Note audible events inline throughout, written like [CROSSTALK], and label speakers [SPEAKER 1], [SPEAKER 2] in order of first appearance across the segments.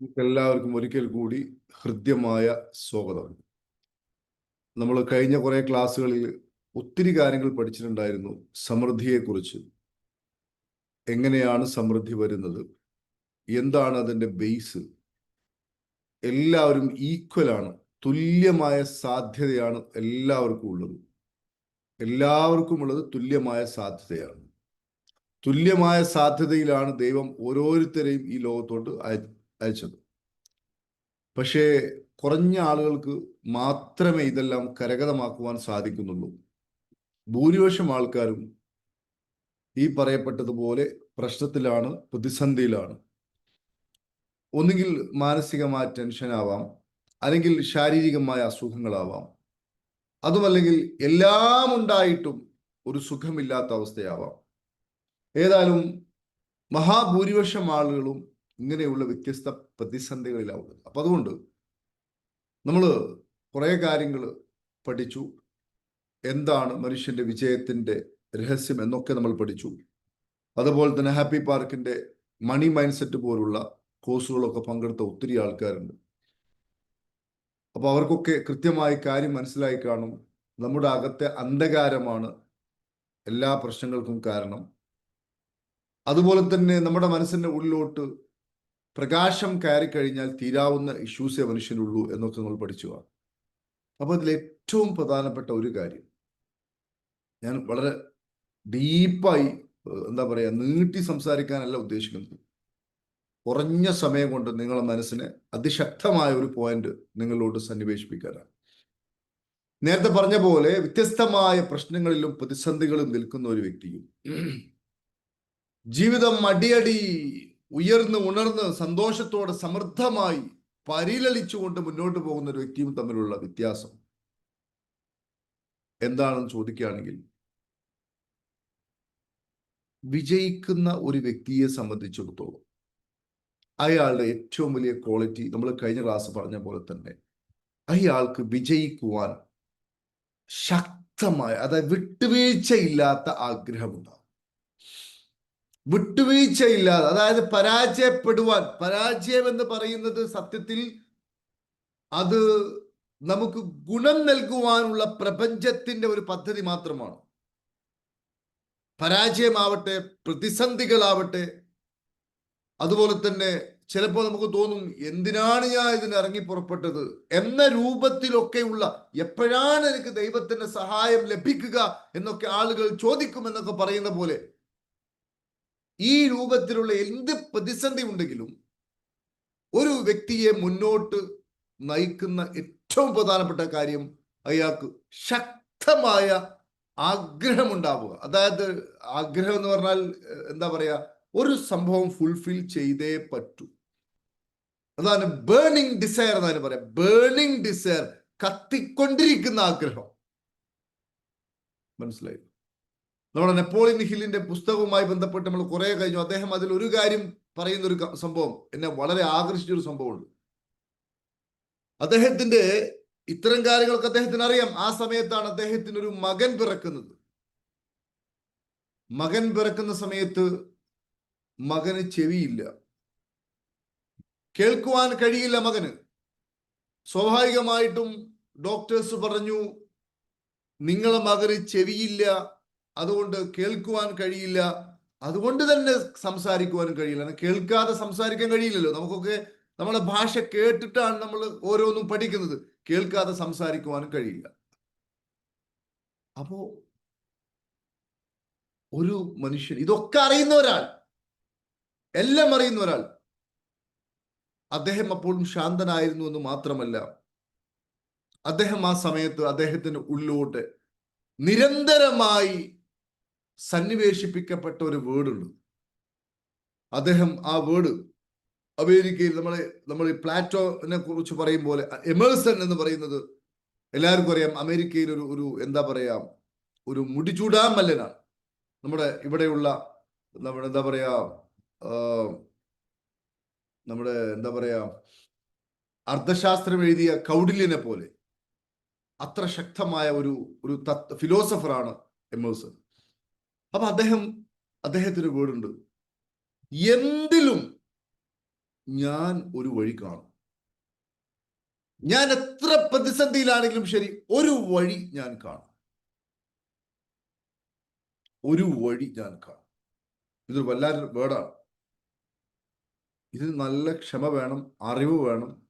[SPEAKER 1] എല്ലാവർക്കും ഒരിക്കൽ കൂടി ഹൃദ്യമായ സ്വാഗതം. നമ്മൾ കഴിഞ്ഞ കുറേ ക്ലാസ്സുകളിൽ ഒത്തിരി കാര്യങ്ങൾ പഠിച്ചിട്ടുണ്ടായിരുന്നു സമൃദ്ധിയെക്കുറിച്ച്. എങ്ങനെയാണ് സമൃദ്ധി വരുന്നത്? എന്താണ് അതിന്റെ ബേസ്? എല്ലാവരും ഈക്വൽ ആണ്. തുല്യമായ സാധ്യതയാണ് എല്ലാവർക്കും ഉള്ളത്. എല്ലാവർക്കും ഉള്ളത് തുല്യമായ സാധ്യതയാണ്. തുല്യമായ സാധ്യതയിലാണ് ദൈവം ഓരോരുത്തരെയും ഈ ലോകത്തോട്ട് അയച്ചത്. പക്ഷേ കുറഞ്ഞ ആളുകൾക്ക് മാത്രമേ ഇതെല്ലാം കരഗതമാക്കുവാൻ സാധിക്കുന്നുള്ളൂ. ഭൂരിപക്ഷം ആൾക്കാരും ഈ പറയപ്പെട്ടതുപോലെ പ്രശ്നത്തിലാണ് പ്രതിസന്ധിയിലാണ്. ഒന്നുകിൽ മാനസികമായ ടെൻഷൻ ആവാം അല്ലെങ്കിൽ ശാരീരികമായ അസുഖങ്ങളാവാം. അതുമല്ലെങ്കിൽ എല്ലാം ഉണ്ടായിട്ടും ഒരു സുഖമില്ലാത്ത അവസ്ഥയാവാം. ഏതായാലും മഹാഭൂരിപക്ഷം ആളുകളും ഇങ്ങനെയുള്ള വ്യത്യസ്ത പ്രതിസന്ധികളിലാവുന്നത്. അപ്പൊ അതുകൊണ്ട് നമ്മൾ കുറേ കാര്യങ്ങൾ പഠിച്ചു. എന്താണ് മനുഷ്യന്റെ വിജയത്തിന്റെ രഹസ്യം എന്നൊക്കെ നമ്മൾ പഠിച്ചു. അതുപോലെ തന്നെ ഹാപ്പി പാർക്കിന്റെ മണി മൈൻഡ് സെറ്റ് പോലുള്ള കോഴ്സുകളൊക്കെ പങ്കെടുത്ത ഒത്തിരി ആൾക്കാരുണ്ട്. അപ്പൊ അവർക്കൊക്കെ കൃത്യമായി കാര്യം മനസ്സിലായി കാണും. നമ്മുടെ അകത്തെ അന്ധകാരമാണ് എല്ലാ പ്രശ്നങ്ങൾക്കും കാരണം. അതുപോലെ തന്നെ നമ്മുടെ മനസ്സിന്റെ ഉള്ളിലോട്ട് പ്രകാശം കയറി കഴിഞ്ഞാൽ തീരാവുന്ന ഇഷ്യൂസേ മനുഷ്യനുള്ളൂ എന്നൊക്കെ നമ്മൾ പഠിച്ചു അപ്പോൾ അതിൽ ഏറ്റവും പ്രധാനപ്പെട്ട ഒരു കാര്യം ഞാൻ വളരെ ഡീപ്പായി എന്താ പറയാ നീട്ടി സംസാരിക്കാനല്ല ഉദ്ദേശിക്കുന്നത്. കുറഞ്ഞ സമയം കൊണ്ട് നിങ്ങളുടെ മനസ്സിനെ അതിശക്തമായ ഒരു പോയിന്റ് നിങ്ങളോട് സന്നിവേശിപ്പിക്കാനാണ്. നേരത്തെ പറഞ്ഞ പോലെ വ്യത്യസ്തമായ പ്രശ്നങ്ങളിലും പ്രതിസന്ധികളും നിൽക്കുന്ന ഒരു വ്യക്തിയും ജീവിതം അടിയടി ഉയർന്ന് ഉണർന്ന് സന്തോഷത്തോടെ സമൃദ്ധമായി പരിലളിച്ചുകൊണ്ട് മുന്നോട്ട് പോകുന്ന ഒരു വ്യക്തിയും തമ്മിലുള്ള വ്യത്യാസം. എന്താണെന്ന് ചോദിക്കുകയാണെങ്കിൽ വിജയിക്കുന്ന ഒരു വ്യക്തിയെ സംബന്ധിച്ചിടത്തോളം അയാളുടെ ഏറ്റവും വലിയ ക്വാളിറ്റി നമ്മൾ കഴിഞ്ഞ ക്ലാസ് പറഞ്ഞ പോലെ തന്നെ അയാൾക്ക് വിജയിക്കുവാൻ ശക്തമായ അതായത് വിട്ടുവീഴ്ചയില്ലാത്ത ആഗ്രഹമുണ്ടാവും വിട്ടുവീഴ്ചയില്ലാതെ അതായത് പരാജയപ്പെടുവാൻ. പരാജയം എന്ന് പറയുന്നത് സത്യത്തിൽ അത് നമുക്ക് ഗുണം നൽകുവാനുള്ള പ്രപഞ്ചത്തിന്റെ ഒരു പദ്ധതി മാത്രമാണ്. പരാജയമാവട്ടെ പ്രതിസന്ധികളാവട്ടെ അതുപോലെ തന്നെ ചിലപ്പോൾ നമുക്ക് തോന്നും എന്തിനാണ് ഞാൻ ഇതിന് ഇറങ്ങി പുറപ്പെട്ടത്? എന്ന രൂപത്തിലൊക്കെയുള്ള എപ്പോഴാണ് എനിക്ക് ദൈവത്തിന്റെ സഹായം ലഭിക്കുക എന്നൊക്കെ ആളുകൾ ചോദിക്കുമെന്നൊക്കെ പറയുന്ന പോലെ ഈ രൂപത്തിലുള്ള എന്ത് പ്രതിസന്ധി ഉണ്ടെങ്കിലും ഒരു വ്യക്തിയെ മുന്നോട്ട് നയിക്കുന്ന ഏറ്റവും പ്രധാനപ്പെട്ട കാര്യം അയാൾക്ക് ശക്തമായ ആഗ്രഹമുണ്ടാവുക. അതായത് ആഗ്രഹം എന്ന് പറഞ്ഞാൽ എന്താ പറയാ ഒരു സംഭവം ഫുൾഫിൽ ചെയ്തേ പറ്റൂ. അതാണ് ബേണിംഗ് ഡിസയർ എന്നാണ് പറയാം ബേണിംഗ് ഡിസയർ കത്തിക്കൊണ്ടിരിക്കുന്ന ആഗ്രഹം. മനസ്സിലായി? നമ്മുടെ നെപ്പോളിയൻ ഹില്ലിന്റെ പുസ്തകവുമായി ബന്ധപ്പെട്ട് നമ്മൾ കുറെ കഴിഞ്ഞു. അദ്ദേഹം അതിൽ ഒരു കാര്യം പറയുന്ന ഒരു സംഭവം എന്നെ വളരെ ആകർഷിച്ച ഒരു സംഭവമുണ്ട്. അദ്ദേഹത്തിന്റെ ഇത്തരം കാര്യങ്ങളൊക്കെ അദ്ദേഹത്തിന് അറിയാം. ആ സമയത്താണ് അദ്ദേഹത്തിന് ഒരു മകൻ പിറക്കുന്നത്. മകൻ പിറക്കുന്ന സമയത്ത് മകന് ചെവിയില്ല. കേൾക്കുവാൻ കഴിയില്ല മകന്. സ്വാഭാവികമായിട്ടും ഡോക്ടേഴ്സ് പറഞ്ഞു നിങ്ങളെ മകന് ചെവിയില്ല. അതുകൊണ്ട് കേൾക്കുവാൻ കഴിയില്ല. അതുകൊണ്ട് തന്നെ സംസാരിക്കുവാനും കഴിയില്ല. കേൾക്കാതെ സംസാരിക്കാൻ കഴിയില്ലല്ലോ. നമുക്കൊക്കെ നമ്മളെ ഭാഷ കേട്ടിട്ടാണ് നമ്മൾ ഓരോന്നും പഠിക്കുന്നത്. കേൾക്കാതെ സംസാരിക്കുവാനും കഴിയില്ല. അപ്പോ ഒരു മനുഷ്യൻ ഇതൊക്കെ അറിയുന്ന ഒരാൾ എല്ലാം അറിയുന്ന ഒരാൾ അദ്ദേഹം അപ്പോഴും ശാന്തനായിരുന്നു എന്ന് മാത്രമല്ല അദ്ദേഹം ആ സമയത്ത് അദ്ദേഹത്തിന് ഉള്ളിലോട്ട് നിരന്തരമായി സന്നിവേശിപ്പിക്കപ്പെട്ട ഒരു വേർഡുണ്ട്. അദ്ദേഹം ആ വേർഡ് അമേരിക്കയിൽ നമ്മളെ നമ്മൾ പ്ലാറ്റോനെ കുറിച്ച് പറയും പോലെ എമേഴ്സൺ എന്ന് പറയുന്നത് എല്ലാവർക്കും അറിയാം അമേരിക്കയിൽ ഒരു ഒരു എന്താ പറയാ ഒരു മുടിചൂടാമല്ലനാണ് നമ്മുടെ ഇവിടെയുള്ള നമ്മുടെ എന്താ പറയാ നമ്മുടെ എന്താ പറയാ അർത്ഥശാസ്ത്രം എഴുതിയ കൗഡില്യനെ പോലെ അത്ര ശക്തമായ ഒരു ഒരു ഫിലോസഫറാണ് എമേഴ്സൺ. അപ്പൊ അദ്ദേഹം അദ്ദേഹത്തിന് വീടുണ്ട്. എന്തിലും ഞാൻ ഒരു വഴി കാണും. ഞാൻ എത്ര പ്രതിസന്ധിയിലാണെങ്കിലും ശരി ഒരു വഴി ഞാൻ കാണും. ഒരു വഴി ഞാൻ കാണും. ഇതൊരു വല്ലാത്ത വേർഡാണ് ഇതിന് നല്ല ക്ഷമ വേണം അറിവ് വേണം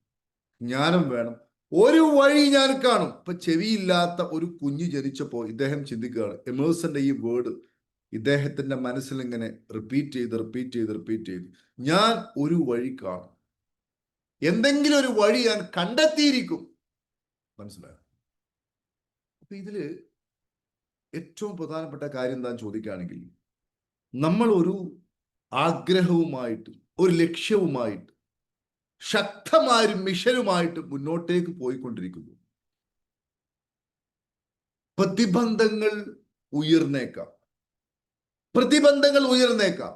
[SPEAKER 1] ജ്ഞാനം വേണം. ഒരു വഴി ഞാൻ കാണും. ഇപ്പൊ ചെവിയില്ലാത്ത ഒരു കുഞ്ഞ് ജനിച്ചപ്പോ ഇദ്ദേഹം ചിന്തിക്കുകയാണ് എമേഴ്സന്റെ ഈ വേർഡ് ഇദ്ദേഹത്തിന്റെ മനസ്സിൽ ഇങ്ങനെ റിപ്പീറ്റ് ചെയ്ത് റിപ്പീറ്റ് ചെയ്ത് റിപ്പീറ്റ് ചെയ്ത്. ഞാൻ ഒരു വഴി കാണും. എന്തെങ്കിലും ഒരു വഴി ഞാൻ കണ്ടെത്തിയിരിക്കും. മനസ്സിലായോ? അപ്പൊ ഇതിൽ ഏറ്റവും പ്രധാനപ്പെട്ട കാര്യം താൻ ചോദിക്കുകയാണെങ്കിൽ നമ്മൾ ഒരു ആഗ്രഹവുമായിട്ട് ഒരു ലക്ഷ്യവുമായിട്ട് ശക്തമായ ഒരു മിഷനുമായിട്ട് മുന്നോട്ടേക്ക് പോയിക്കൊണ്ടിരിക്കുന്നു. പ്രതിബന്ധങ്ങൾ ഉയർന്നേക്കാം. പ്രതിബന്ധങ്ങൾ ഉയർന്നേക്കാം.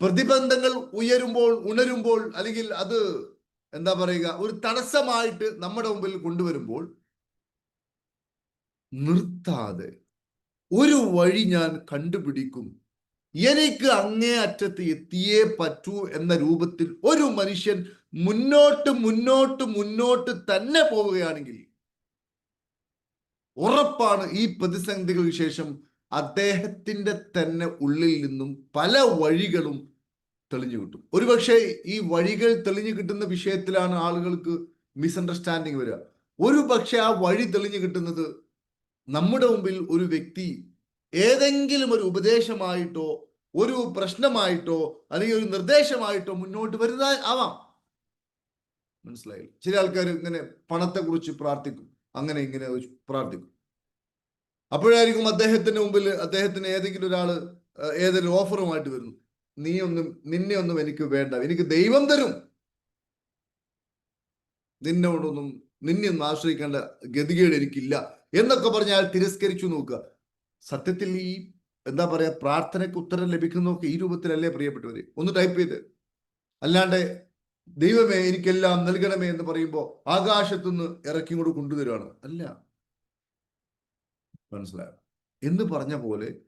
[SPEAKER 1] പ്രതിബന്ധങ്ങൾ ഉയരുമ്പോൾ ഉണരുമ്പോൾ അല്ലെങ്കിൽ അത് എന്താ പറയുക ഒരു തടസ്സമായിട്ട് നമ്മുടെ മുമ്പിൽ കൊണ്ടുവരുമ്പോൾ നിർത്താതെ ഒരു വഴി ഞാൻ കണ്ടുപിടിക്കും. എനിക്ക് അങ്ങേ അറ്റത്ത് എത്തിയേ പറ്റൂ എന്ന രൂപത്തിൽ ഒരു മനുഷ്യൻ മുന്നോട്ട് മുന്നോട്ട് മുന്നോട്ട് തന്നെ പോവുകയാണെങ്കിൽ ഉറപ്പാണ് ഈ പ്രതിസന്ധികൾക്ക് ശേഷം അദ്ദേഹത്തിന്റെ തന്നെ ഉള്ളിൽ നിന്നും പല വഴികളും തെളിഞ്ഞു കിട്ടും. ഒരുപക്ഷെ ഈ വഴികൾ തെളിഞ്ഞു കിട്ടുന്ന വിഷയത്തിലാണ് ആളുകൾക്ക് മിസ്അണ്ടർസ്റ്റാൻഡിങ് വരിക. ഒരു പക്ഷെ ആ വഴി തെളിഞ്ഞു കിട്ടുന്നത് നമ്മുടെ മുമ്പിൽ ഒരു വ്യക്തി ഏതെങ്കിലും ഒരു ഉപദേശമായിട്ടോ ഒരു പ്രശ്നമായിട്ടോ അല്ലെങ്കിൽ ഒരു നിർദ്ദേശമായിട്ടോ മുന്നോട്ട് വരുന്ന ആവാം. മനസ്സിലായി ചില ആൾക്കാർ ഇങ്ങനെ പണത്തെക്കുറിച്ച് പ്രാർത്ഥിക്കും. അങ്ങനെ ഇങ്ങനെ പ്രാർത്ഥിക്കും. അപ്പോഴായിരിക്കും അദ്ദേഹത്തിന്റെ മുമ്പിൽ അദ്ദേഹത്തിന് ഏതെങ്കിലും ഒരാൾ ഏതെങ്കിലും ഓഫറുമായിട്ട് വരുന്നു. നീ ഒന്നും നിന്നെ ഒന്നും എനിക്ക് വേണ്ട. എനിക്ക് ദൈവം തരും. നിന്നോടൊന്നും നിന്നെ ഒന്നും ആശ്രയിക്കേണ്ട ഗതികേട് എനിക്കില്ല എന്നൊക്കെ പറഞ്ഞ് അയാൾ തിരസ്കരിച്ചു നോക്കുക. സത്യത്തിൽ ഈ എന്താ പറയാ പ്രാർത്ഥനയ്ക്ക് ഉത്തരം ലഭിക്കുന്നതൊക്കെ ഈ രൂപത്തിലല്ലേ പ്രിയപ്പെട്ടവര്? ഒന്ന് ടൈപ്പ് ചെയ്ത്. അല്ലാണ്ട് ദൈവമേ എനിക്കെല്ലാം നൽകണമേ എന്ന് പറയുമ്പോൾ ആകാശത്തുനിന്ന് ഇറക്കി കൊണ്ട് കൊണ്ടുവരുവാണ്. അല്ല. മനസ്സിലായോ? എന്ന് പറഞ്ഞ പോലെ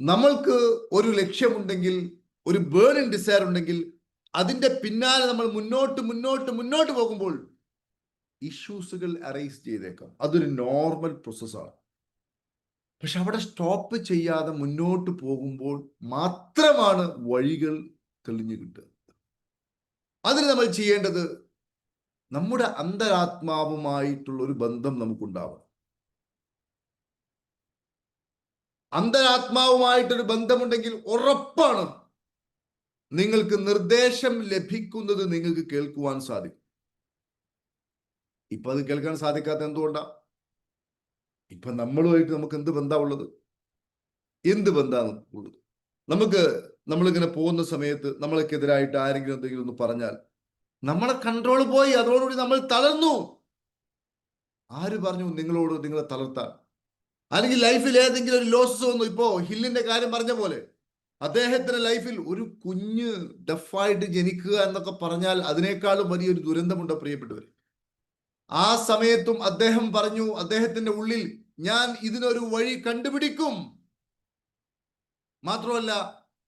[SPEAKER 1] നമ്മൾക്ക് ഒരു ലക്ഷ്യമുണ്ടെങ്കിൽ ഒരു ബേൺ ഡിസയർ ഉണ്ടെങ്കിൽ അതിന്റെ പിന്നാലെ നമ്മൾ മുന്നോട്ട് മുന്നോട്ട് മുന്നോട്ട് പോകുമ്പോൾ ഇഷ്യൂസുകൾ അറൈസ് ചെയ്തേക്കാം. അതൊരു നോർമൽ പ്രോസസ്സാണ് പക്ഷെ അവിടെ സ്റ്റോപ്പ് ചെയ്യാതെ മുന്നോട്ട് പോകുമ്പോൾ മാത്രമാണ് വഴികൾ തെളിഞ്ഞു കിട്ടുക. അതിന് നമ്മൾ ചെയ്യേണ്ടത് നമ്മുടെ അന്തരാത്മാവുമായിട്ടുള്ള ഒരു ബന്ധം നമുക്കുണ്ടാവണം. അന്തരാത്മാവുമായിട്ടൊരു ബന്ധമുണ്ടെങ്കിൽ ഉറപ്പാണ് നിങ്ങൾക്ക് നിർദ്ദേശം ലഭിക്കുന്നത് നിങ്ങൾക്ക് കേൾക്കുവാൻ സാധിക്കും. ഇപ്പൊ അത് കേൾക്കാൻ സാധിക്കാത്ത എന്തുകൊണ്ടാ? ഇപ്പൊ നമ്മളുമായിട്ട് നമുക്ക് എന്ത് ബന്ധാ ഉള്ളത്? എന്ത് ബന്ധാണ് ഉള്ളത്? നമുക്ക് നമ്മളിങ്ങനെ പോകുന്ന സമയത്ത് നമ്മൾക്കെതിരായിട്ട് ആരെങ്കിലും എന്തെങ്കിലും ഒന്ന് പറഞ്ഞാൽ നമ്മളെ കൺട്രോൾ പോയി അതോടുകൂടി നമ്മൾ തളർന്നു. ആര് പറഞ്ഞു നിങ്ങളോട് നിങ്ങളെ തളർത്താൻ? അല്ലെങ്കിൽ ലൈഫിൽ ഏതെങ്കിലും ഒരു ലോസസ് വന്നു. ഇപ്പോ ഹില്ലിന്റെ കാര്യം പറഞ്ഞ പോലെ അദ്ദേഹത്തിന്റെ ലൈഫിൽ ഒരു കുഞ്ഞ് ഡഫായിട്ട് ജനിക്കുക എന്നൊക്കെ പറഞ്ഞാൽ അതിനേക്കാളും വലിയൊരു ദുരന്തമുണ്ടോ പ്രിയപ്പെട്ടവർ ആ സമയത്തും അദ്ദേഹം പറഞ്ഞു അദ്ദേഹത്തിന്റെ ഉള്ളിൽ ഞാൻ ഇതിനൊരു വഴി കണ്ടുപിടിക്കും. മാത്രമല്ല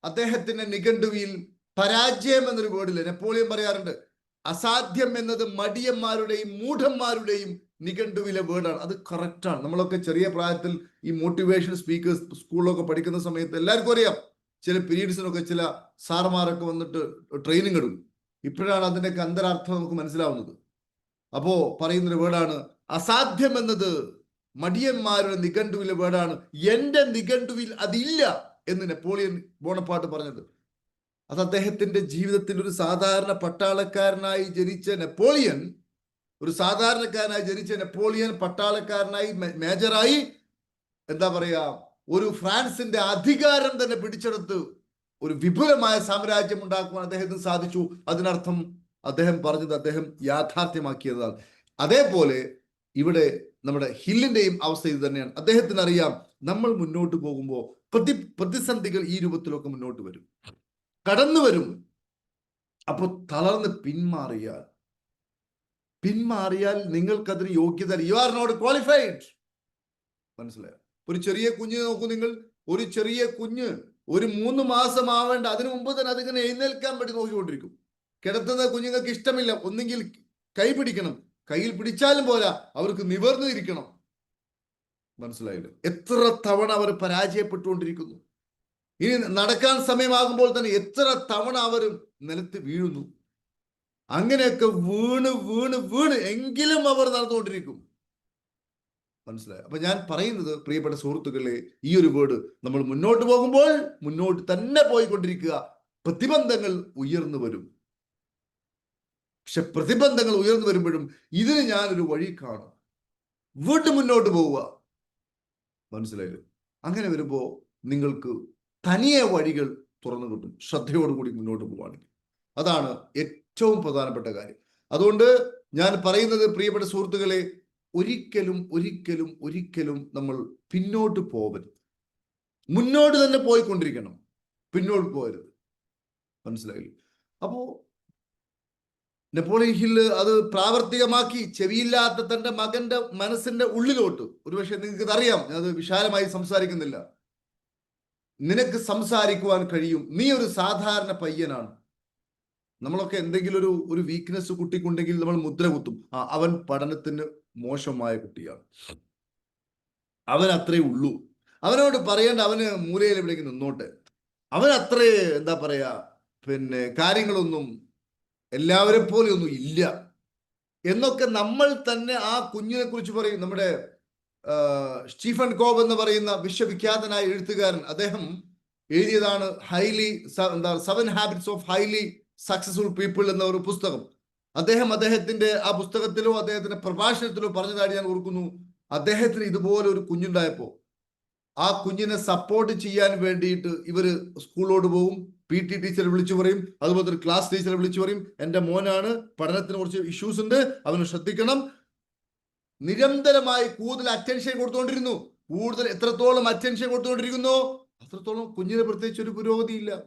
[SPEAKER 1] അദ്ദേഹത്തിന്റെ നിഘണ്ടുവിൽ പരാജയം എന്നൊരു വേർഡില്ല? നെപ്പോളിയൻ പറയാറുണ്ട് അസാധ്യം എന്നത് മടിയന്മാരുടെയും മൂഢന്മാരുടെയും നിഘണ്ടുവിലെ വേർഡാണ്. അത് കറക്റ്റാണ് നമ്മളൊക്കെ ചെറിയ പ്രായത്തിൽ ഈ മോട്ടിവേഷൻ സ്പീക്കേഴ്സ് സ്കൂളിലൊക്കെ പഠിക്കുന്ന സമയത്ത് എല്ലാവർക്കും അറിയാം. ചില പീരീഡ്സിനൊക്കെ ചില സാർമാരൊക്കെ വന്നിട്ട് ട്രെയിനിങ് എടുക്കും. ഇപ്പോഴാണ് അതിന്റെയൊക്കെ അന്തരാർത്ഥം നമുക്ക് മനസ്സിലാവുന്നത്. അപ്പോ പറയുന്നൊരു വേർഡാണ് അസാധ്യം എന്നത് മടിയന്മാരുടെ നിഘണ്ടുവിലെ വേർഡാണ്. എന്റെ നിഘണ്ടുവിൽ അതില്ല എന്ന് നെപ്പോളിയൻ ബോണപ്പാട്ട് പറഞ്ഞത്. അത് അദ്ദേഹത്തിന്റെ ജീവിതത്തിൽ ഒരു സാധാരണ പട്ടാളക്കാരനായി ജനിച്ച നെപ്പോളിയൻ ഒരു സാധാരണക്കാരനായി ജനിച്ച നെപ്പോളിയൻ പട്ടാളക്കാരനായി മേജറായി എന്താ പറയാ ഒരു ഫ്രാൻസിന്റെ അധികാരം തന്നെ പിടിച്ചെടുത്ത് ഒരു വിപുലമായ സാമ്രാജ്യം ഉണ്ടാക്കുവാൻ അദ്ദേഹത്തിന് സാധിച്ചു. അതിനർത്ഥം അദ്ദേഹം പറഞ്ഞത് അദ്ദേഹം യാഥാർത്ഥ്യമാക്കിയതാണ്. അതേപോലെ ഇവിടെ നമ്മുടെ ഹില്ലിന്റെയും അവസ്ഥ ഇത് തന്നെയാണ്. അദ്ദേഹത്തിന് അറിയാം നമ്മൾ മുന്നോട്ട് പോകുമ്പോൾ പ്രതി പ്രതിസന്ധികൾ ഈ രൂപത്തിലൊക്കെ മുന്നോട്ട് വരും. കടന്നു വരും അപ്പോൾ തളർന്ന് പിന്മാറിയാൽ പിന്മാറിയാൽ നിങ്ങൾക്കതിന് യോഗ്യത യു ആർ നോട്ട് ക്വാളിഫൈഡ് മനസ്സിലായോ? ഒരു ചെറിയ കുഞ്ഞ് നോക്കൂ നിങ്ങൾ. ഒരു ചെറിയ കുഞ്ഞ് ഒരു മൂന്ന് മാസം ആവേണ്ട. അതിനു മുമ്പ് തന്നെ അതിങ്ങനെ എഴുന്നേൽക്കാൻ വേണ്ടി നോക്കിക്കൊണ്ടിരിക്കും. കിടത്തുന്ന കുഞ്ഞുങ്ങൾക്ക് ഇഷ്ടമില്ല. ഒന്നെങ്കിൽ കൈ പിടിക്കണം. കയ്യിൽ പിടിച്ചാലും പോരാ. അവർക്ക് നിവർന്നു ഇരിക്കണം. മനസ്സിലായില്ല? എത്ര തവണ അവർ പരാജയപ്പെട്ടുകൊണ്ടിരിക്കുന്നു. ഇനി നടക്കാൻ സമയമാകുമ്പോൾ തന്നെ എത്ര തവണ അവർ നിലത്ത് വീഴുന്നു. അങ്ങനെയൊക്കെ വീണ് വീണ് വീണ് എങ്കിലും അവർ നടന്നുകൊണ്ടിരിക്കും. മനസ്സിലായി? അപ്പൊ ഞാൻ പറയുന്നത് പ്രിയപ്പെട്ട സുഹൃത്തുക്കളെ ഈ ഒരു വേർഡ് നമ്മൾ മുന്നോട്ട് പോകുമ്പോൾ മുന്നോട്ട് തന്നെ പോയിക്കൊണ്ടിരിക്കുക. പ്രതിബന്ധങ്ങൾ ഉയർന്നു വരും. പക്ഷെ പ്രതിബന്ധങ്ങൾ ഉയർന്നു വരുമ്പോഴും ഇതിന് ഞാനൊരു വഴി കാണും. വീണ്ടും മുന്നോട്ട് പോവുക. മനസ്സിലായോ? അങ്ങനെ വരുമ്പോ നിങ്ങൾക്ക് തനിയെ വഴികൾ തുറന്നു കിട്ടും. ശ്രദ്ധയോടുകൂടി മുന്നോട്ട് പോവുകയാണെങ്കിൽ. അതാണ് ഏറ്റവും പ്രധാനപ്പെട്ട കാര്യം. അതുകൊണ്ട് ഞാൻ പറയുന്നത് പ്രിയപ്പെട്ട സുഹൃത്തുക്കളെ ഒരിക്കലും ഒരിക്കലും ഒരിക്കലും നമ്മൾ പിന്നോട്ട് പോകരുത് മുന്നോട്ട് തന്നെ പോയിക്കൊണ്ടിരിക്കണം. പിന്നോട്ട് പോകരുത് മനസ്സിലായില്ലേ? അപ്പോ നെപ്പോളിയൻ ഹില്ല് അത് പ്രാവർത്തികമാക്കി ചെവിയില്ലാത്ത തന്റെ മകന്റെ മനസ്സിന്റെ ഉള്ളിലോട്ട്. ഒരുപക്ഷെ നിങ്ങൾക്ക് അറിയാം അത് വിശാലമായി സംസാരിക്കുന്നില്ല. നിനക്ക് സംസാരിക്കുവാൻ കഴിയും. നീ ഒരു സാധാരണ പയ്യനാണ്. നമ്മളൊക്കെ എന്തെങ്കിലും ഒരു ഒരു വീക്ക്നെസ് കുട്ടിക്കുണ്ടെങ്കിൽ നമ്മൾ മുദ്ര കുത്തും. അവൻ പഠനത്തിന് മോശമായ കുട്ടിയാണ്. അവൻ അത്രേ ഉള്ളൂ. അവനോട് പറയേണ്ട അവന് മൂലയിൽ എവിടേക്ക് നിന്നോട്ടെ. അവൻ അത്രേ എന്താ പറയാ പിന്നെ കാര്യങ്ങളൊന്നും എല്ലാവരെ പോലെ ഒന്നും ഇല്ല. എന്നൊക്കെ നമ്മൾ തന്നെ ആ കുഞ്ഞിനെ കുറിച്ച് പറയും. നമ്മുടെ സ്റ്റീഫൻ കോബ് എന്ന് പറയുന്ന വിശ്വവിഖ്യാതനായ എഴുത്തുകാരൻ. അദ്ദേഹം എഴുതിയതാണ് ഹൈലി എന്താ seven habits of highly successful people എന്ന ഒരു പുസ്തകം. അദ്ദേഹം അദ്ദേഹത്തിന്റെ ആ പുസ്തകത്തിലോ അദ്ദേഹത്തിന്റെ പ്രഭാഷണത്തിലോ പറഞ്ഞതായി ഞാൻ ഓർക്കുന്നു. അദ്ദേഹത്തിന് ഇതുപോലെ ഒരു കുഞ്ഞുണ്ടായപ്പോ ആ കുഞ്ഞിനെ സപ്പോർട്ട് ചെയ്യാൻ വേണ്ടിയിട്ട് ഇവർ സ്കൂളിലോട്ട് പോകും പി ടി ടീച്ചറെ വിളിച്ചു പറയും. അതുപോലെ തന്നെ ക്ലാസ് ടീച്ചറെ വിളിച്ചു പറയും. എന്റെ മോനാണ് പഠനത്തിന് കുറച്ച് ഇഷ്യൂസ് ഉണ്ട്. അവന് ശ്രദ്ധിക്കണം. നിരന്തരമായി കൂടുതൽ അറ്റൻഷൻ കൊടുത്തുകൊണ്ടിരുന്നു. കൂടുതൽ എത്രത്തോളം അറ്റൻഷൻ കൊടുത്തുകൊണ്ടിരിക്കുന്നു? അത്രത്തോളം കുഞ്ഞിന് പ്രത്യേകിച്ച് ഒരു പുരോഗതിയില്ല.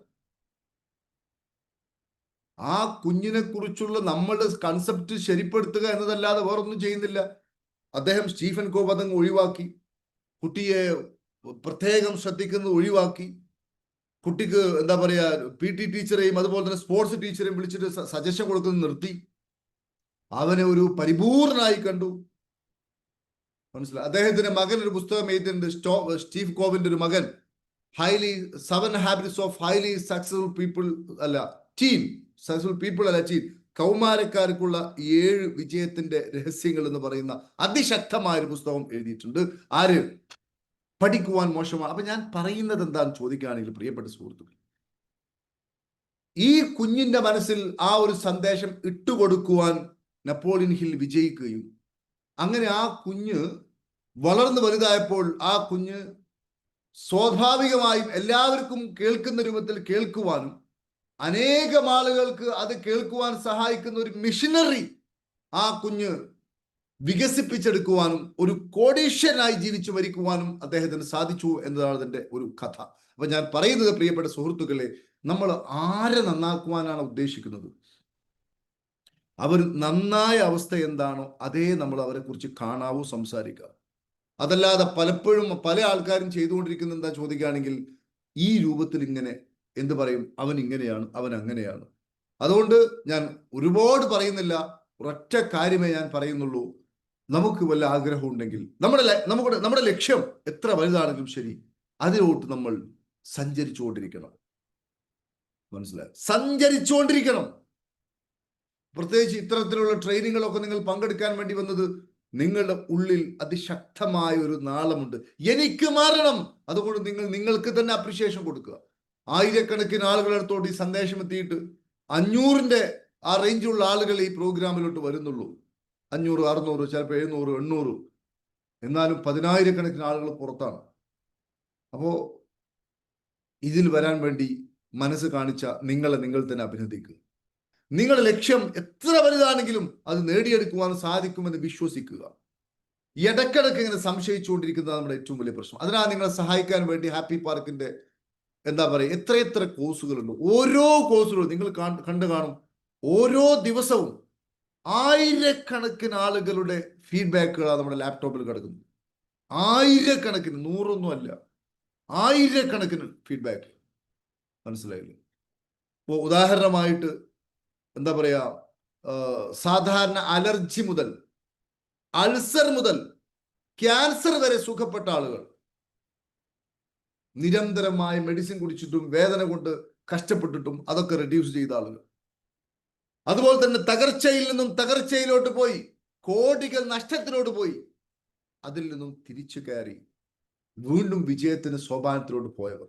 [SPEAKER 1] ആ കുഞ്ഞിനെ കുറിച്ചുള്ള നമ്മളുടെ കൺസെപ്റ്റ് ശരിപ്പെടുത്തുക എന്നതല്ലാതെ വേറൊന്നും ചെയ്യുന്നില്ല. അദ്ദേഹം സ്റ്റീഫൻ കോപതങ് ഒഴിവാക്കി. കുട്ടിയെ പ്രത്യേകം ശ്രദ്ധിക്കുന്നത് ഒഴിവാക്കി. കുട്ടിക്ക് എന്താ പറയാ പി ടി ടീച്ചറെയും അതുപോലെ തന്നെ സ്പോർട്സ് ടീച്ചറെയും വിളിച്ചിട്ട് സജഷൻ കൊടുക്കുന്നത് നിർത്തി. അവനെ ഒരു പരിപൂർണനായി കണ്ടു. മനസ്സിലായി അദ്ദേഹത്തിന്റെ മകൻ ഒരു പുസ്തകം എഴുതിയിട്ടുണ്ട് സ്റ്റോ സ്റ്റീവ് കോവിന്റെ ഒരു മകൻ. Highly seven habits of highly successful people അല്ല ടീം സക്സസ്ഫുൾ പീപ്പിൾ അല്ല അച്ചീവ് കൗമാരക്കാർക്കുള്ള ഏഴ് വിജയത്തിന്റെ രഹസ്യങ്ങൾ എന്ന് പറയുന്ന അതിശക്തമായ ഒരു പുസ്തകം എഴുതിയിട്ടുണ്ട്. ആര്? പഠിക്കുവാൻ മോശമാണ്. അപ്പൊ ഞാൻ പറയുന്നത് എന്താണെന്ന് ചോദിക്കുകയാണെങ്കിൽ പ്രിയപ്പെട്ട സുഹൃത്തുക്കൾ ഈ കുഞ്ഞിന്റെ മനസ്സിൽ ആ ഒരു സന്ദേശം ഇട്ടുകൊടുക്കുവാൻ നെപ്പോളിയൻ ഹിൽ വിജയിക്കുകയും അങ്ങനെ ആ കുഞ്ഞ് വളർന്നു വലുതായപ്പോൾ ആ കുഞ്ഞ് സ്വാഭാവികമായും എല്ലാവർക്കും കേൾക്കുന്ന രൂപത്തിൽ കേൾക്കുവാനും അനേകം ആളുകൾക്ക് അത് കേൾക്കുവാൻ സഹായിക്കുന്ന ഒരു മിഷനറി ആ കുഞ്ഞ് വികസിപ്പിച്ചെടുക്കുവാനും ഒരു കോടീശ്വരനായി ജീവിച്ചു മരിക്കുവാനും അദ്ദേഹത്തിന് സാധിച്ചു എന്നതാണ് അതിന്റെ ഒരു കഥ. അപ്പൊ ഞാൻ പറയുന്നത് പ്രിയപ്പെട്ട സുഹൃത്തുക്കളെ നമ്മൾ ആരെ നന്നാക്കുവാനാണ് ഉദ്ദേശിക്കുന്നത്? അവർ നന്നായ അവസ്ഥ എന്താണോ അതേ നമ്മൾ അവരെ കുറിച്ച് കാണാവൂ സംസാരിക്കുക അതല്ലാതെ പലപ്പോഴും പല ആൾക്കാരും ചെയ്തുകൊണ്ടിരിക്കുന്ന എന്താ ചോദിക്കുകയാണെങ്കിൽ ഈ രൂപത്തിൽ ഇങ്ങനെ എന്ത് പറയും? അവൻ ഇങ്ങനെയാണ് അവൻ അങ്ങനെയാണ്. അതുകൊണ്ട് ഞാൻ ഒരുപാട് പറയുന്നില്ല. ഒരൊറ്റ കാര്യമേ ഞാൻ പറയുന്നുള്ളൂ. നമുക്ക് വല്ല ആഗ്രഹം ഉണ്ടെങ്കിൽ നമ്മുടെ നമ്മുടെ നമ്മുടെ ലക്ഷ്യം എത്ര വലുതാണെങ്കിലും ശരി അതിലോട്ട് നമ്മൾ സഞ്ചരിച്ചുകൊണ്ടിരിക്കണം. മനസ്സിലായി? സഞ്ചരിച്ചുകൊണ്ടിരിക്കണം. പ്രത്യേകിച്ച് ഇത്തരത്തിലുള്ള ട്രെയിനിങ്ങുകളൊക്കെ നിങ്ങൾ പങ്കെടുക്കാൻ വേണ്ടി വന്നത് നിങ്ങളുടെ ഉള്ളിൽ അതിശക്തമായ ഒരു നാളമുണ്ട്. എനിക്ക് മാറണം. അതുകൊണ്ട് നിങ്ങൾ നിങ്ങൾക്ക് തന്നെ അപ്രിഷിയേഷൻ കൊടുക്കുക. ആയിരക്കണക്കിന് ആളുകളുടെ അടുത്തോട്ട് ഈ സന്ദേശം എത്തിയിട്ട് അഞ്ഞൂറിന്റെ ആ റേഞ്ചിലുള്ള ആളുകൾ ഈ പ്രോഗ്രാമിലോട്ട് വരുന്നുള്ളൂ. അഞ്ഞൂറ് അറുന്നൂറ് ചിലപ്പോൾ എഴുന്നൂറ് എണ്ണൂറ്. എന്നാലും പതിനായിരക്കണക്കിന് ആളുകൾ പുറത്താണ്. അപ്പോൾ ഇതിൽ വരാൻ വേണ്ടി മനസ്സ് കാണിച്ച നിങ്ങളെ നിങ്ങൾ തന്നെ അഭിനന്ദിക്കുക. നിങ്ങളുടെ ലക്ഷ്യം എത്ര വലുതാണെങ്കിലും അത് നേടിയെടുക്കുവാൻ സാധിക്കുമെന്ന് വിശ്വസിക്കുക. ഇടക്കിടക്ക് ഇങ്ങനെ സംശയിച്ചുകൊണ്ടിരിക്കുന്നത് നമ്മുടെ ഏറ്റവും വലിയ പ്രശ്നം. അതിനാ നിങ്ങളെ സഹായിക്കാൻ വേണ്ടി ഹാപ്പി പാർക്കിന്റെ എന്താ പറയുക എത്ര എത്ര കോഴ്സുകളുണ്ട്. ഓരോ കോഴ്സുകളും നിങ്ങൾ കാണ്- കണ്ടു കാണും. ഓരോ ദിവസവും ആയിരക്കണക്കിന് ആളുകളുടെ ഫീഡ്ബാക്കുകളാണ് നമ്മുടെ ലാപ്ടോപ്പിൽ കിടക്കുന്നത്. ആയിരക്കണക്കിന് നൂറൊന്നും അല്ല. ആയിരക്കണക്കിന് ഫീഡ്ബാക്ക്. മനസ്സിലായില്ലേ? ഇപ്പോൾ ഉദാഹരണമായിട്ട് എന്താ പറയുക സാധാരണ അലർജി മുതൽ അൾസർ മുതൽ ക്യാൻസർ വരെ സുഖപ്പെട്ട ആളുകൾ നിരന്തരമായ മെഡിസിൻ കുടിച്ചിട്ടും വേദന കൊണ്ട് കഷ്ടപ്പെട്ടിട്ടും അതൊക്കെ റെഡ്യൂസ് ചെയ്ത ആളുകൾ. അതുപോലെ തന്നെ തകർച്ചയിൽ നിന്നും തകർച്ചയിലോട്ട് പോയി കോടികൾ നഷ്ടത്തിലോട്ട് പോയി. അതിൽ നിന്നും തിരിച്ചു കയറി വീണ്ടും വിജയത്തിന് സോപാനത്തിലോട്ട് പോയവർ.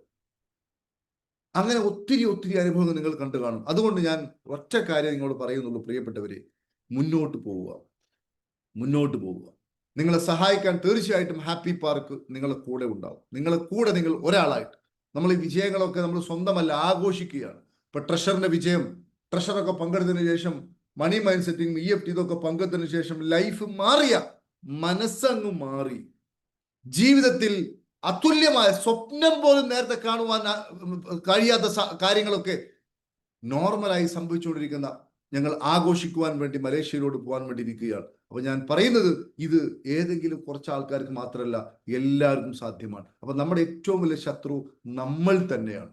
[SPEAKER 1] അങ്ങനെ ഒത്തിരി ഒത്തിരി അനുഭവങ്ങൾ നിങ്ങൾ കണ്ടു കാണും. അതുകൊണ്ട് ഞാൻ ഒറ്റ കാര്യം നിങ്ങളോട് പറയുന്നുള്ളൂ പ്രിയപ്പെട്ടവരെ മുന്നോട്ട് പോവുക. മുന്നോട്ട് പോവുക. നിങ്ങളെ സഹായിക്കാൻ തീർച്ചയായിട്ടും ഹാപ്പി പാർക്ക് നിങ്ങളെ കൂടെ ഉണ്ടാവും. നിങ്ങളെ കൂടെ നിങ്ങൾ ഒരാളായിട്ട്. നമ്മൾ ഈ വിജയങ്ങളൊക്കെ നമ്മൾ സ്വന്തമല്ല ആഘോഷിക്കുകയാണ്. ഇപ്പൊ ട്രഷറിന്റെ വിജയം ട്രഷറൊക്കെ പങ്കെടുത്തതിന് ശേഷം money mind setting E F T ഇതൊക്കെ പങ്കെടുത്തതിന് ശേഷം ലൈഫ് മാറിയ മനസ്സങ്ങ് മാറി. ജീവിതത്തിൽ അതുല്യമായ സ്വപ്നം പോലും നേരത്തെ കാണുവാൻ കഴിയാത്ത കാര്യങ്ങളൊക്കെ നോർമലായി സംഭവിച്ചുകൊണ്ടിരിക്കുന്ന ഞങ്ങൾ ആഘോഷിക്കുവാൻ വേണ്ടി മലേഷ്യയിലോട്ട് പോകാൻ വേണ്ടി ഇരിക്കുകയാണ്. അപ്പൊ ഞാൻ പറയുന്നത് ഇത് ഏതെങ്കിലും കുറച്ച് ആൾക്കാർക്ക് മാത്രമല്ല എല്ലാവർക്കും സാധ്യമാണ്. അപ്പൊ നമ്മുടെ ഏറ്റവും വലിയ ശത്രു നമ്മൾ തന്നെയാണ്.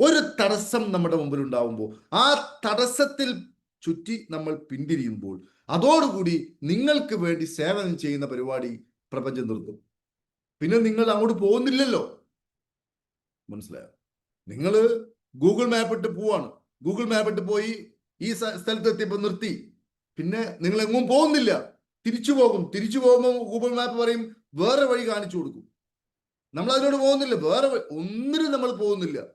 [SPEAKER 1] ഒരു തടസ്സം നമ്മുടെ മുമ്പിൽ ഉണ്ടാവുമ്പോൾ ആ തടസ്സത്തിൽ ചുറ്റി നമ്മൾ പിന്തിരിയുമ്പോൾ അതോടുകൂടി നിങ്ങൾക്ക് വേണ്ടി സേവനം ചെയ്യുന്ന പരിപാടി പ്രപഞ്ചം നിർത്തും. പിന്നെ നിങ്ങൾ അങ്ങോട്ട് പോകുന്നില്ലല്ലോ. മനസ്സിലായോ? നിങ്ങൾ ഗൂഗിൾ മാപ്പ് ഇട്ട് പോവാണ്. ഗൂഗിൾ മാപ്പ് ഇട്ട് പോയി ഈ സ്ഥ- സ്ഥലത്ത് എത്തിയപ്പോൾ നിർത്തി. പിന്നെ നിങ്ങൾ എങ്ങും പോകുന്നില്ല. തിരിച്ചു പോകും. തിരിച്ചു പോകുമ്പോൾ ഗൂഗിൾ മാപ്പ് പറയും വേറെ വഴി കാണിച്ചു കൊടുക്കും. നമ്മൾ അതിനോട് പോകുന്നില്ല. വേറെ ഒന്നിനും നമ്മൾ പോകുന്നില്ല.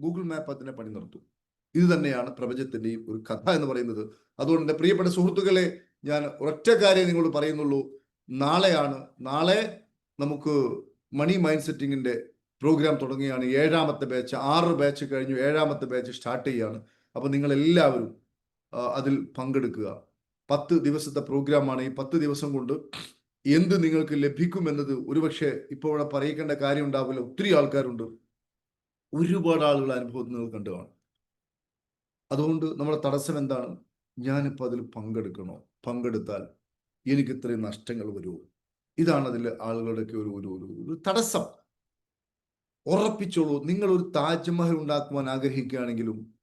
[SPEAKER 1] ഗൂഗിൾ മാപ്പ് അതിനെ പണി നിർത്തും ഇത് തന്നെയാണ് പ്രപഞ്ചത്തിന്റെയും ഒരു കഥ എന്ന് പറയുന്നത്. അതുകൊണ്ട് എന്റെ പ്രിയപ്പെട്ട സുഹൃത്തുക്കളെ ഞാൻ ഒറ്റ കാര്യം നിങ്ങളോട് പറയുന്നുള്ളൂ. നാളെയാണ് നാളെ നമുക്ക് മണി മൈൻഡ് സെറ്റിങ്ങിന്റെ പ്രോഗ്രാം തുടങ്ങുകയാണ്. ഏഴാമത്തെ ബാച്ച് ആറ് ബാച്ച് കഴിഞ്ഞു. ഏഴാമത്തെ ബാച്ച് സ്റ്റാർട്ട് ചെയ്യാണ്. അപ്പോൾ ആ, അതിൽ പങ്കെടുക്കുക. പത്ത് ദിവസത്തെ പ്രോഗ്രാമാണ്. ഈ പത്ത് ദിവസം കൊണ്ട് എന്ത് നിങ്ങൾക്ക് ലഭിക്കുമെന്നത് ഒരുപക്ഷെ ഇപ്പോൾ ഇവിടെ പറയിക്കേണ്ട കാര്യം ഉണ്ടാവില്ല. ഒത്തിരി ആൾക്കാരുണ്ട്. ഒരുപാട് ആളുകൾ അനുഭവത്തിൽ നിങ്ങൾ കണ്ടു കാണും. അതുകൊണ്ട് നമ്മുടെ തടസ്സം എന്താണ്? ഞാനിപ്പോൾ അതിൽ പങ്കെടുക്കണോ? പങ്കെടുത്താൽ എനിക്ക് ഇത്രയും നഷ്ടങ്ങൾ വരുമോ? ഇതാണ് അതിൽ ആളുകളുടെയൊക്കെ ഒരു ഒരു ഒരു തടസ്സം. ഉറപ്പിച്ചോളൂ. നിങ്ങൾ ഒരു താജ്മഹൽ ഉണ്ടാക്കുവാൻ ആഗ്രഹിക്കുകയാണെങ്കിലും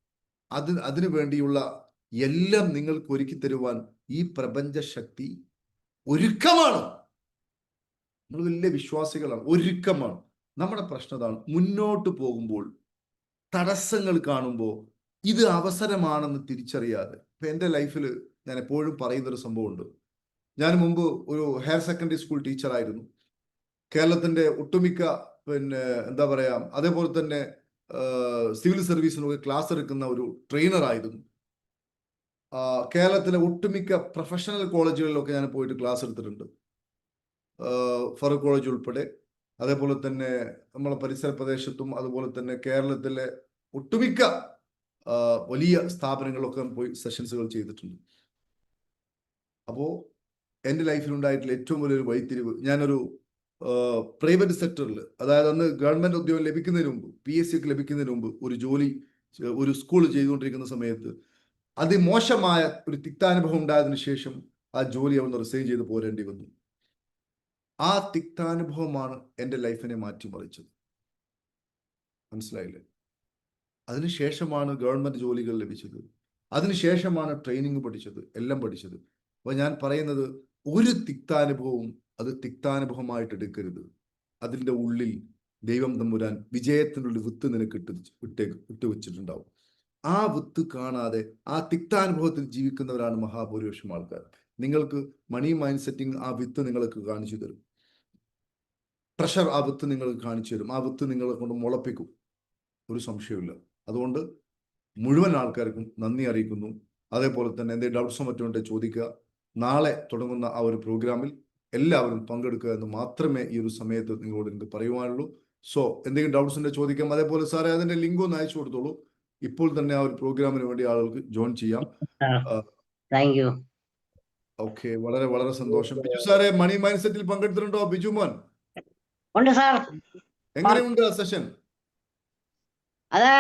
[SPEAKER 1] അത് അതിനു വേണ്ടിയുള്ള എല്ലാം നിങ്ങൾക്ക് ഒരുക്കി തരുവാൻ ഈ പ്രപഞ്ച ശക്തി ഒരുക്കമാണ്. നമ്മൾ വലിയ വിശ്വാസികളാണ്. ഒരുക്കമാണ്. നമ്മുടെ പ്രശ്നം അതാണ്. മുന്നോട്ട് പോകുമ്പോൾ തടസ്സങ്ങൾ കാണുമ്പോൾ ഇത് അവസരമാണെന്ന് തിരിച്ചറിയാതെ. ഇപ്പൊ എന്റെ ലൈഫിൽ ഞാൻ എപ്പോഴും പറയുന്നൊരു സംഭവമുണ്ട്. ഞാൻ മുമ്പ് ഒരു ഹയർ സെക്കൻഡറി സ്കൂൾ ടീച്ചറായിരുന്നു. കേരളത്തിന്റെ ഒട്ടുമിക്ക പിന്നെ എന്താ പറയാ അതേപോലെ തന്നെ സിവിൽ സർവീസിനൊക്കെ ക്ലാസ് എടുക്കുന്ന ഒരു ട്രെയിനർ ആയിരുന്നു കേരളത്തിലെ ഒട്ടുമിക്ക പ്രൊഫഷണൽ കോളേജുകളിലൊക്കെ ഞാൻ പോയിട്ട് ക്ലാസ് എടുത്തിട്ടുണ്ട്. ഫറൂഖ് കോളേജ് ഉൾപ്പെടെ. അതേപോലെ തന്നെ നമ്മളെ പരിസര പ്രദേശത്തും അതുപോലെ തന്നെ കേരളത്തിലെ ഒട്ടുമിക്ക വലിയ സ്ഥാപനങ്ങളിലൊക്കെ പോയി സെഷൻസുകൾ ചെയ്തിട്ടുണ്ട്. അപ്പോൾ എന്റെ ലൈഫിൽ ഉണ്ടായിട്ടുള്ള ഏറ്റവും വലിയൊരു വഴിത്തിരിവ് ഞാനൊരു പ്രൈവറ്റ് സെക്ടറിൽ അതായത് അന്ന് ഗവൺമെന്റ് ഉദ്യോഗം ലഭിക്കുന്നതിന് മുമ്പ് പി എസ് സി ഒക്കെ ലഭിക്കുന്നതിന് മുമ്പ് ഒരു ജോലി ഒരു സ്കൂൾ ചെയ്തുകൊണ്ടിരിക്കുന്ന സമയത്ത് അതിമോശമായ ഒരു തിക്താനുഭവം ഉണ്ടായതിനു ശേഷം ആ ജോലി അവൻ റിസൈൻ ചെയ്ത് പോരേണ്ടി വന്നു. ആ തിക്താനുഭവമാണ് എന്റെ ലൈഫിനെ മാറ്റിമറിച്ചത്. മനസ്സിലായില്ലേ? അതിനുശേഷമാണ് ഗവൺമെന്റ് ജോലികൾ ലഭിച്ചത്. അതിനുശേഷമാണ് ട്രെയിനിങ് പഠിച്ചത് എല്ലാം പഠിച്ചത്. അപ്പൊ ഞാൻ പറയുന്നത് ഒരു തിക്താനുഭവവും അത് തിക്താനുഭവമായിട്ട് എടുക്കരുത്. അതിന്റെ ഉള്ളിൽ ദൈവം തമ്പുരാൻ വിജയത്തിനുള്ള വിത്ത് നിനക്ക് ഇട്ട് ഇട്ടേ ഇട്ട് വെച്ചിട്ടുണ്ടാവും. ആ വിത്ത് കാണാതെ ആ തിക്താനുഭവത്തിൽ ജീവിക്കുന്നവരാണ് മഹാഭൂരിപക്ഷം ആൾക്കാർ. നിങ്ങൾക്ക് മണി മൈൻഡ് സെറ്റിംഗ് ആ വിത്ത് നിങ്ങൾക്ക് കാണിച്ചു തരും. പ്രഷർ ആ വിത്ത് നിങ്ങൾക്ക് കാണിച്ചു തരും. ആ വിത്ത് നിങ്ങളെ കൊണ്ട് മുളപ്പിക്കും. ഒരു സംശയമില്ല അതുകൊണ്ട് മുഴുവൻ ആൾക്കാർക്കും നന്ദി അറിയിക്കുന്നു. അതേപോലെ തന്നെ എന്തെങ്കിലും ഡൗട്ട്സോ മറ്റോ ഉണ്ടെങ്കിൽ ചോദിക്കുക. നാളെ തുടങ്ങുന്ന ആ ഒരു പ്രോഗ്രാമിൽ എല്ലാവരും പങ്കെടുക്കുക എന്ന് മാത്രമേ ഈ ഒരു സമയത്ത് നിങ്ങളോട് എനിക്ക് പറയുവാനുള്ളൂ. സോ എന്തെങ്കിലും ഡൗട്ട്സ് ഉണ്ടെങ്കിൽ ചോദിക്കാം. അതേപോലെ സാറേ അതിന്റെ ലിങ്ക് ഒന്ന് അയച്ചു കൊടുത്തോളൂ. ഇപ്പോൾ തന്നെ ആ ഒരു പ്രോഗ്രാമിന് വേണ്ടി ആളുകൾക്ക് ജോയിൻ ചെയ്യാം.
[SPEAKER 2] Thank you.
[SPEAKER 1] ഓക്കെ വളരെ വളരെ സന്തോഷം. ബിജു സാറേ മണി മൈൻഡ് സെറ്റിൽ പങ്കെടുത്തിട്ടുണ്ടോ? ബിജു മോൻ?
[SPEAKER 2] ഉണ്ട് സാർ.
[SPEAKER 1] എങ്ങനെയുണ്ട് സെഷൻ?
[SPEAKER 2] അത്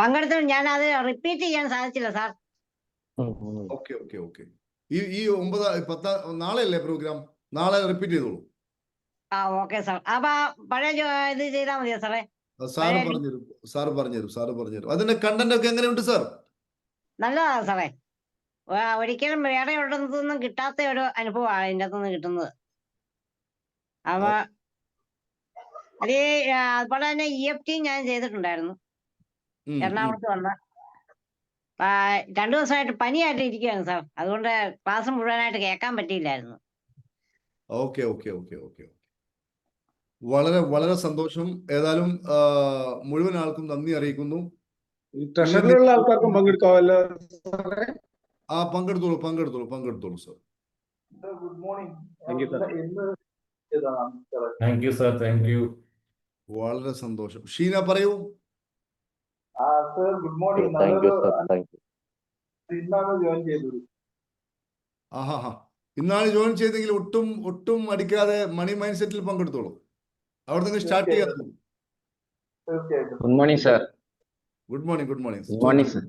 [SPEAKER 2] പങ്കെടുത്തിട്ട് ഞാൻ അത് റിപ്പീറ്റ് ചെയ്യാൻ സാധിച്ചില്ല സാർ.
[SPEAKER 1] Okay okay okay. ഈ ഈ ഒമ്പത് പത്താം നാളെ അല്ലേ പ്രോഗ്രാം? നാളെ റിപ്പീറ്റ് ചെയ്തോളൂ.
[SPEAKER 2] ആ ഓക്കെ സാർ. അപ്പൊ പഴയ ഇത് ചെയ്താൽ മതിയോ സാറേ?
[SPEAKER 1] സാറ്
[SPEAKER 2] പറഞ്ഞു
[SPEAKER 1] പറഞ്ഞുതരും. സാറ് പറഞ്ഞുതരും സാറ് പറഞ്ഞുതരും. അതിന്റെ കണ്ടന്റ് ഒക്കെ എങ്ങനെയുണ്ട് സാർ?
[SPEAKER 2] നല്ലതാ സാറേ. ഒരിക്കലും വേറെ നിന്നും കിട്ടാത്ത ഒരു അനുഭവമാണ് അതിന്റെ അകത്തുനിന്ന് കിട്ടുന്നത്. അപ്പൊ അത് അതുപോലെ തന്നെ ഇ എഫ് ടി ഞാൻ ചെയ്തിട്ടുണ്ടായിരുന്നു. എറണാകുളത്ത് വന്ന. രണ്ടു ദിവസമായിട്ട് പനിയായിട്ട് ഇരിക്കുകയാണ് സാർ. അതുകൊണ്ട് ക്ലാസ് മുഴുവനായിട്ട് കേൾക്കാൻ പറ്റിയില്ലായിരുന്നു.
[SPEAKER 1] Okay okay okay okay. വളരെ വളരെ സന്തോഷം. ഏതായാലും മുഴുവൻ ആൾക്കും നന്ദി അറിയിക്കുന്നു.
[SPEAKER 3] ട്രഷറിലുള്ള ആൾക്കാർക്കും പങ്കെടുക്കാമല്ലോ സാറേ?
[SPEAKER 1] ആ പങ്കെടുത്തോളൂ പങ്കെടുത്തോളൂ പങ്കെടുത്തോളൂ sir.
[SPEAKER 3] Good morning
[SPEAKER 4] sir thank you
[SPEAKER 1] വളരെ സന്തോഷം. ഷീന പറയൂ.
[SPEAKER 3] ആ സർ ഗുഡ് മോർണിംഗ് ജോയിൻ ചെയ്തത്.
[SPEAKER 1] ആഹാ ഇന്നാണ് ജോയിൻ ചെയ്തെങ്കിൽ ഒട്ടും ഒട്ടും അടിക്കാതെ മണി മൈൻഡ് സെറ്റിൽ പങ്കെടുത്തോളൂ. അവിടെ നിന്ന് സ്റ്റാർട്ട് ചെയ്യാം.
[SPEAKER 5] Good morning sir
[SPEAKER 1] good morning good morning
[SPEAKER 5] good morning sir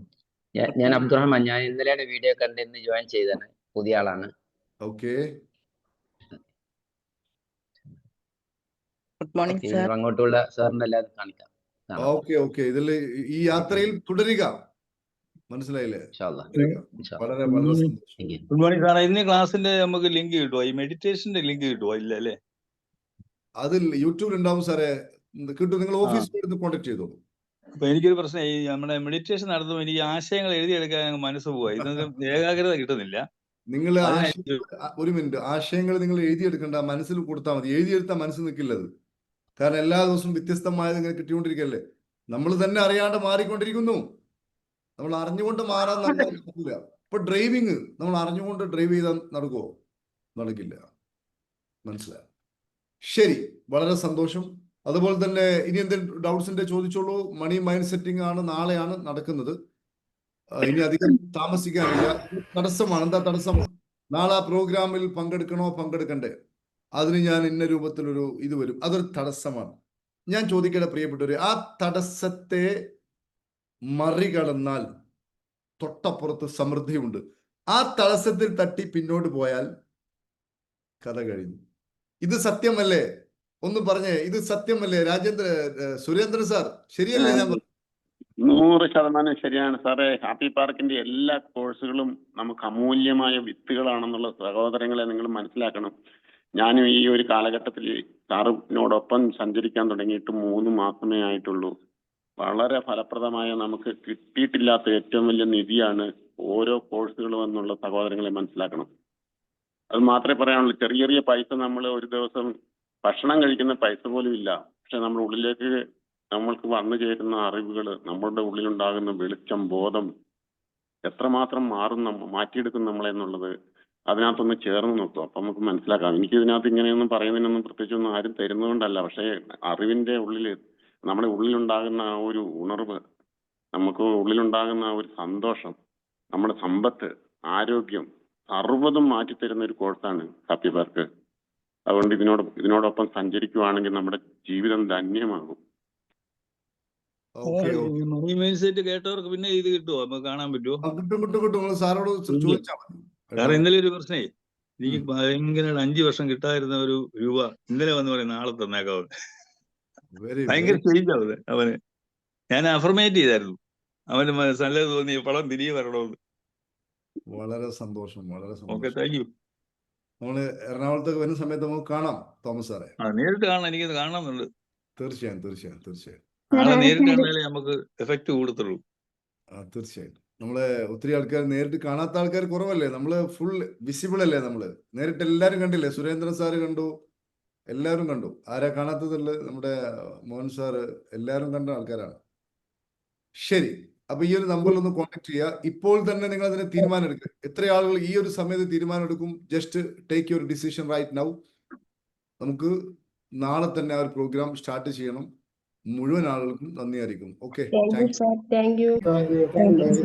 [SPEAKER 5] ഞാൻ അബ്ദുറഹ്മാൻ. ഞാൻ ഇന്നലെയാണ് വീഡിയോ കണ്ട് ഇന്ന് ജോയിൻ ചെയ്തതാണ്. പുതിയ ആളാണ്.
[SPEAKER 1] ഓക്കെ
[SPEAKER 6] ഗുഡ് മോർണിംഗ് സർ
[SPEAKER 5] അങ്ങോട്ടുള്ള സാറിന്റെ എല്ലാവരും കാണിക്കാം. കാണാം.
[SPEAKER 1] ഓക്കെ ഓക്കെ ഇതിൽ ഈ യാത്രയിൽ തുടരുക. മനസ്സിലായില്ലേ. വളരെ.
[SPEAKER 6] ഗുഡ് മോർണിംഗ് സാറേ ഇന്ന് ക്ലാസ്സിന്റെ നമുക്ക് ലിങ്ക് കിട്ടുമോ ഈ മെഡിറ്റേഷന്റെ ലിങ്ക് കിട്ടുമോ ഇല്ല അല്ലേ?
[SPEAKER 1] അതിൽ യൂട്യൂബിൽ ഉണ്ടാവും സാറേ. കിട്ടും. നിങ്ങൾ ഓഫീസിൽ വരുന്ന കോൺടാക്ട് ചെയ്തോളൂ.
[SPEAKER 6] അപ്പൊ എനിക്കൊരു പ്രശ്നം ഈ നമ്മുടെ മെഡിറ്റേഷൻ നടത്തുമ്പോൾ എനിക്ക് ആശയങ്ങൾ എഴുതിയെടുക്കാൻ മനസ്സ് പോവാ. ഇതൊന്നും ഏകാഗ്രത കിട്ടുന്നില്ല.
[SPEAKER 1] നിങ്ങൾ ഒരു മിനിറ്റ്. ആശയങ്ങൾ നിങ്ങൾ എഴുതിയെടുക്കണ്ട. മനസ്സിൽ കൊടുത്താൽ മതി. എഴുതിയെടുത്താൽ മനസ്സിൽ നിൽക്കില്ലത് കാരണം എല്ലാ ദിവസവും വ്യത്യസ്തമായത് ഇങ്ങനെ കിട്ടിക്കൊണ്ടിരിക്കല്ലേ? നമ്മൾ തന്നെ അറിയാണ്ട് മാറിക്കൊണ്ടിരിക്കുന്നു. നമ്മൾ അറിഞ്ഞുകൊണ്ട് മാറാൻ [LAUGHS] നടക്കില്ല ഇപ്പൊ ഡ്രൈവിങ് നമ്മൾ അറിഞ്ഞുകൊണ്ട് ഡ്രൈവ് ചെയ്താൽ നടക്കുമോ നടക്കില്ല. മനസ്സിലായി? ശരി വളരെ സന്തോഷം. അതുപോലെ തന്നെ ഇനി എന്തെങ്കിലും ഡൗട്ട്സിന്റെ ചോദിച്ചോളൂ. മണി മൈൻഡ് സെറ്റിംഗ് ആണ് നാളെയാണ് നടക്കുന്നത്. ഇനി അധികം താമസിക്കാനില്ല. തടസ്സമാണ്. എന്താ തടസ്സം? നാളെ ആ പ്രോഗ്രാമിൽ പങ്കെടുക്കണോ? പങ്കെടുക്കണ്ടേ. അതിന് ഞാൻ ഇന്ന രൂപത്തിലൊരു ഇത് വരും. അതൊരു തടസ്സമാണ്. ഞാൻ ചോദിക്കട്ടെ പ്രിയപ്പെട്ടവര് ആ തടസ്സത്തെ മറികടന്നാൽ തൊട്ടപ്പുറത്ത് സമൃദ്ധിയുണ്ട്. ആ തടസ്സത്തിൽ തട്ടി പിന്നോട്ട് പോയാൽ കഥ കഴിഞ്ഞു. ഇത് സത്യമല്ലേ? ഒന്ന് പറഞ്ഞേ ഇത് സത്യമല്ലേ? രാജേന്ദ്ര സുരേന്ദ്രൻ സാർ ശരിയല്ലേ ഞാൻ?
[SPEAKER 7] നൂറ് ശതമാനം ശരിയാണ് സാറേ. ഹാപ്പി പാർക്കിന്റെ എല്ലാ കോഴ്സുകളും നമുക്ക് അമൂല്യമായ വിത്തുകളാണെന്നുള്ള സഹോദരങ്ങളെ നിങ്ങൾ മനസ്സിലാക്കണം. ഞാനും ഈ ഒരു കാലഘട്ടത്തിൽ സാറിനോടൊപ്പം സഞ്ചരിക്കാൻ തുടങ്ങിയിട്ട് മൂന്ന് മാസമേ ആയിട്ടുള്ളൂ. വളരെ ഫലപ്രദമായ നമുക്ക് കിട്ടിയിട്ടില്ലാത്ത ഏറ്റവും വലിയ നിധിയാണ് ഓരോ കോഴ്സുകളും എന്നുള്ള സഹോദരങ്ങളെ മനസ്സിലാക്കണം. അത് മാത്രമേ പറയാനുള്ളൂ. ചെറിയ ചെറിയ പൈസ നമ്മൾ ഒരു ദിവസം ഭക്ഷണം കഴിക്കുന്ന പൈസ പോലും ഇല്ല. പക്ഷെ നമ്മുടെ ഉള്ളിലേക്ക് നമ്മൾക്ക് വന്നു ചേരുന്ന അറിവുകൾ നമ്മളുടെ ഉള്ളിലുണ്ടാകുന്ന വെളിച്ചം ബോധം എത്രമാത്രം മാറും മാറ്റിയെടുക്കും നമ്മളെ എന്നുള്ളത് അതിനകത്തൊന്ന് ചേർന്ന് നോക്കും അപ്പൊ നമുക്ക് മനസ്സിലാക്കാം. എനിക്ക് ഇതിനകത്ത് ഇങ്ങനെയൊന്നും പറയുന്നതിനൊന്നും പ്രത്യേകിച്ചൊന്നും ആരും തരുന്നതുകൊണ്ടല്ല. പക്ഷേ അറിവിന്റെ ഉള്ളിൽ നമ്മുടെ ഉള്ളിലുണ്ടാകുന്ന ആ ഒരു ഉണർവ് നമുക്ക് ഉള്ളിലുണ്ടാകുന്ന ആ ഒരു സന്തോഷം നമ്മുടെ സമ്പത്ത് ആരോഗ്യം സർവതും മാറ്റിത്തരുന്ന ഒരു കോഴ്സാണ് ഹാപ്പി പാർക്ക്. അതുകൊണ്ട് ഇതിനോട് ഇതിനോടൊപ്പം സഞ്ചരിക്കുവാണെങ്കിൽ നമ്മുടെ ജീവിതം ധന്യമാകും.
[SPEAKER 6] കേട്ടവർക്ക് പിന്നെ ഇത് കിട്ടുമോ നമുക്ക് കാണാൻ പറ്റുമോ
[SPEAKER 1] കിട്ടും കിട്ടും കിട്ടും. സാറോട് ചോദിച്ചാൽ
[SPEAKER 6] കാരണം ഇന്നലെ ഒരു പ്രശ്നേ. എനിക്ക് ഭയങ്കര അഞ്ചു വർഷം കിട്ടാതിരുന്ന ഒരു രൂപ ഇന്നലെ വന്ന് പറയും നാളെ തന്നേക്കാവും
[SPEAKER 1] വെരി
[SPEAKER 6] ഭയങ്കര ചേഞ്ച് ആവുന്നത് അവന്. ഞാൻ അഫർമേറ്റ് ചെയ്തായിരുന്നു. അവന് നല്ല നല്ലത് തോന്നി പടം തിരികെ വരണമെന്ന്.
[SPEAKER 1] വളരെ സന്തോഷം വളരെ സന്തോഷം.
[SPEAKER 6] താങ്ക് യു
[SPEAKER 1] നമ്മൾ എറണാകുളത്തേക്ക് വരുന്ന സമയത്ത് നമുക്ക് കാണാം തോമസ് സാറേ.
[SPEAKER 6] നേരിട്ട് കാണാം എനിക്കത് കാണാമെന്നുണ്ട്
[SPEAKER 1] തീർച്ചയായും തീർച്ചയായും തീർച്ചയായും.
[SPEAKER 6] നേരിട്ട് കണ്ടാലേ നമുക്ക് എഫക്ട് കൂടത്തുള്ളൂ.
[SPEAKER 1] തീർച്ചയായും. നമ്മളെ ഒത്തിരി ആൾക്കാർ നേരിട്ട് കാണാത്ത ആൾക്കാർ കുറവല്ലേ? നമ്മൾ ഫുൾ വിസിബിൾ അല്ലേ നമ്മൾ? നേരിട്ട് എല്ലാരും കണ്ടില്ലേ? സുരേന്ദ്രൻ സാറ് കണ്ടു എല്ലാവരും കണ്ടു. ആരാ കാണാത്തതുള്ള നമ്മുടെ മോഹൻ സാറ് എല്ലാവരും കണ്ട ആൾക്കാരാണ്. ശരി. അപ്പൊ ഈ ഒരു നമ്പറിൽ ഒന്ന് കോൺടാക്ട് ചെയ്യുക. ഇപ്പോൾ തന്നെ നിങ്ങൾ അതിന് തീരുമാനം എടുക്കുക എത്ര ആളുകൾ ഈ ഒരു സമയത്ത് തീരുമാനം എടുക്കും? Just take your decision right now നമുക്ക് നാളെ തന്നെ ആ ഒരു പ്രോഗ്രാം സ്റ്റാർട്ട് ചെയ്യണം. മുഴുവൻ ആളുകൾക്കും നന്ദി ആയിരിക്കും okay
[SPEAKER 8] Thank you,
[SPEAKER 1] thank
[SPEAKER 8] sir.